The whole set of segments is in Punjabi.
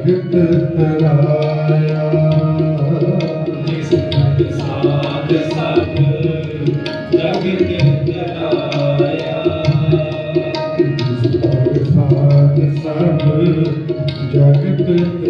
ਜਗਤ ਤਰਾਇਆ ਜਿਸ ਮਨ ਸਾਧ ਸਭ ਜਗਤ ਤਰਾਇਆ ਜਿਸ ਮਨ ਸਾਧ ਸਭ ਜਗਤ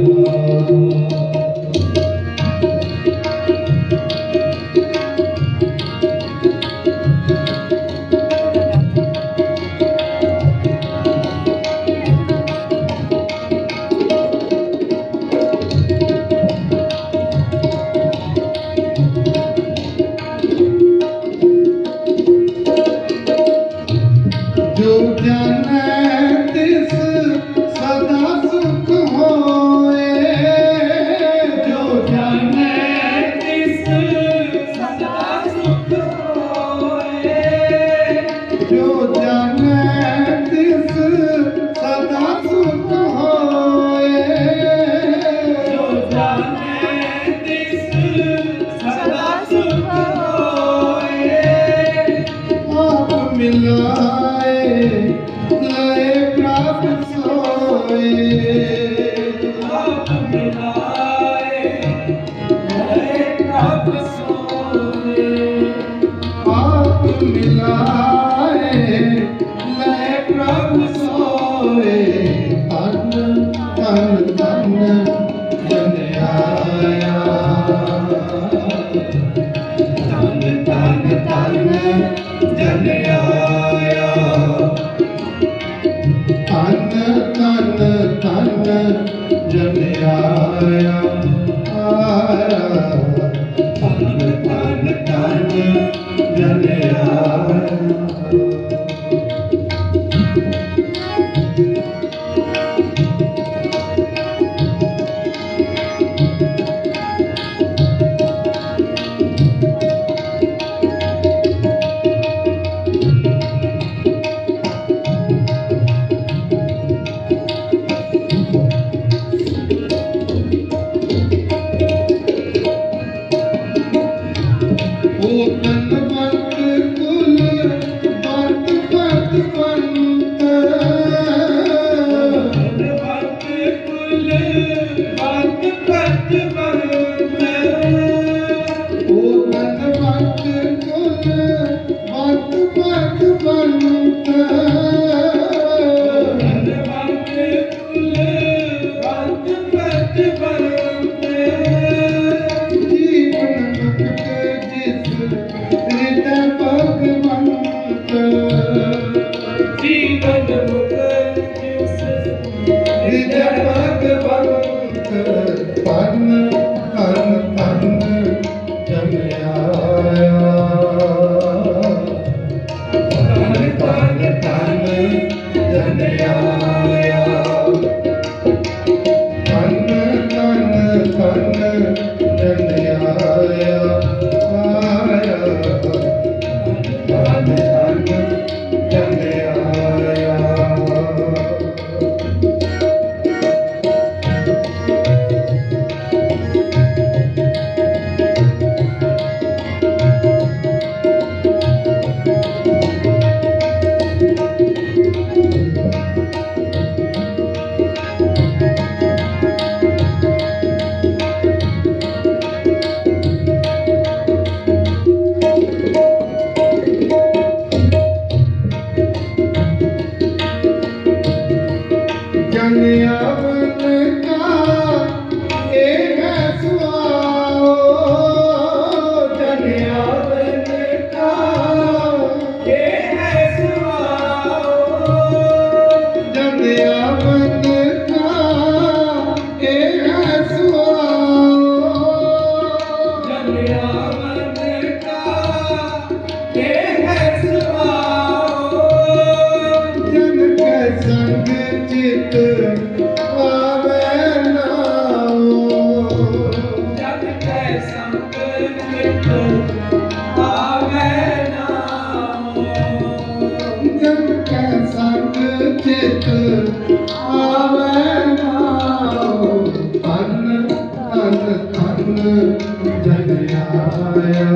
Hallelujah. জানিয়া Yeah.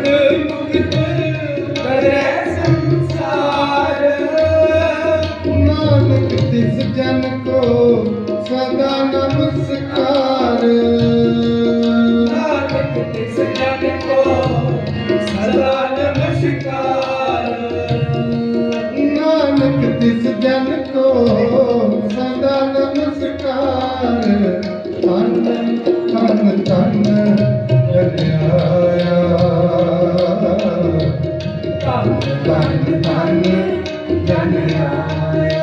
ਮੁਕਤ ਜਨ ਜਨ ਆਏ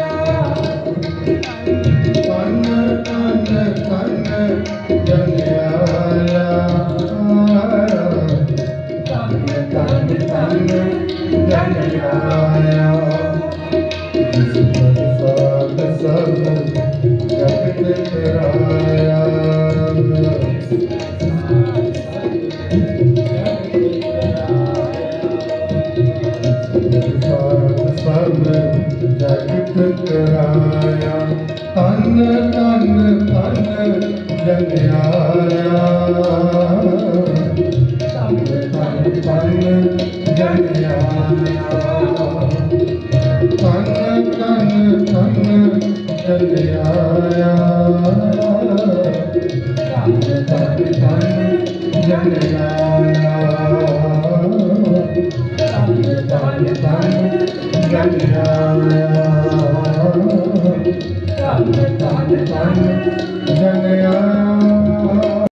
ਧਨ ਧਨ ਧਨ ਜਗਿਆਇਆ ਧਨ ਧਨ ਧਨ ਜਗਿਆਇਆ ਧਨ ਧਨ ਧਨ ਜਗਿਆਇਆ ਧਨ ਧਨ ਧਨ